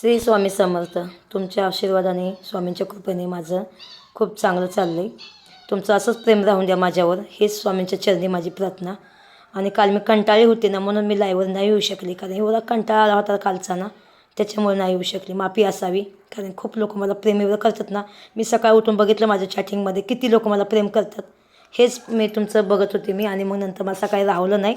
श्री स्वामी समर्थ तुमच्या आशीर्वादाने स्वामींच्या कृपेने माझं खूप चांगलं चाललं आहे तुमचं असंच प्रेम राहून द्या माझ्यावर हेच स्वामींच्या चरणी माझी प्रार्थना. आणि काल मी कंटाळी होते ना म्हणून मी लाईव्हवर नाही येऊ शकली. कारण एवढा कंटाळा आला होता कालचा ना त्याच्यामुळे नाही येऊ शकली. माफी असावी. कारण खूप लोक मला प्रेम एवढं करतात ना. मी सकाळी उठून बघितलं माझ्या चॅटिंगमध्ये किती लोक मला प्रेम करतात. हेच मी तुमचं बघत होते मी. आणि मग नंतर मला सकाळी राहवलं नाही.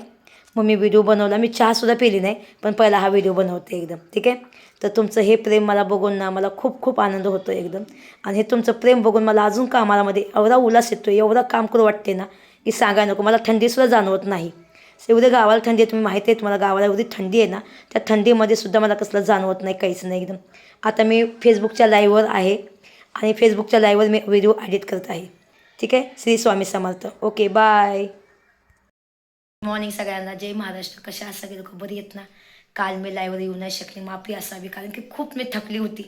मग मी व्हिडिओ बनवला. मी चहासुद्धा पिली नाही पण पहिला हा व्हिडिओ बनवते एकदम ठीक आहे? तर तुमचं हे प्रेम मला बघून ना मला खूप खूप आनंद होतो एकदम. आणि हे तुमचं प्रेम बघून मला अजून कामामध्ये एवढा उल्हास येतो एवढा काम करू वाटते ना की सांगाय नको. मला थंडीसुद्धा जाणवत नाही. एवढे गावाला थंडी आहे तुम्ही माहिती आहे तुम्हाला गावाला एवढी थंडी आहे ना त्या थंडीमध्ये सुद्धा मला कसलं जाणवत नाही काहीच नाही एकदम. आता मी फेसबुकच्या लाईव्हवर आहे आणि फेसबुकच्या लाईव्हवर मी व्हिडिओ एडिट करत आहे. ठीक आहे? Shri Swami Samarth. Okay bye morning सगळ्यांना जय महाराष्ट्र कशा आहात? सगळे लोक बरी येत ना? काल मी लाईव्हवर येऊ नाही शकले माफी असावी कारण की खूप मी थकली होती.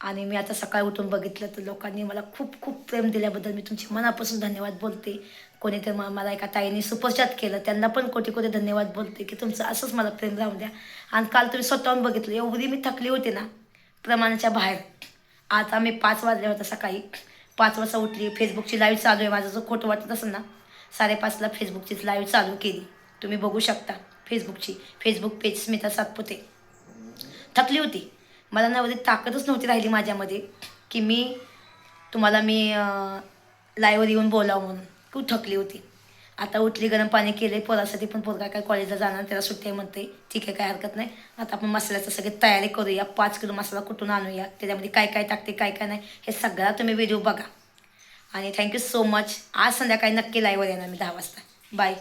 आणि मी आता सकाळी उठून बघितलं तर लोकांनी मला खूप खूप प्रेम दिल्याबद्दल मी तुमचे मनापासून धन्यवाद बोलते. कोणी तर मला एका ताईने सुपरचॅट केलं त्यांना पण कोटी कोटी धन्यवाद बोलते की तुमचं असंच मला प्रेम राहून द्या. आणि काल तुम्ही स्वतःहून बघितलं एवढी मी थकली होती ना प्रमाणाच्या बाहेर. आता मी पाच वाजले होता सकाळी. पाच वाजता उठली फेसबुकची लाईव्ह चालू आहे माझं जर खोटं वाटत असेल ना साडेपाचला फेसबुकचीच लाईव्ह चालू केली. तुम्ही बघू शकता फेसबुकची. Facebook page Smita Satpute. थकली होती. मला ना एवढी ताकदच नव्हती राहिली माझ्यामध्ये की मी तुम्हाला मी लाईव्हवर येऊन बोलावं म्हणून. खूप थकली होती. आता उठली गरम पाणी केले पोरासाठी पण पोरगा काय कॉलेजला जाणार त्याला सुट्टी आहे म्हणते ठीक आहे काय हरकत नाही. आता आपण मसाल्याचं सगळी तयारी करूया. पाच किलो मसाला कुठून आणूया? त्याच्यामध्ये काय काय टाकते काय काय नाही? हे सगळा तुम्ही व्हिडिओ बघा. आणि थँक्यू सो मच आज संध्याकाळी नक्की लाईव्ह येणार मी दहा वाजता. बाय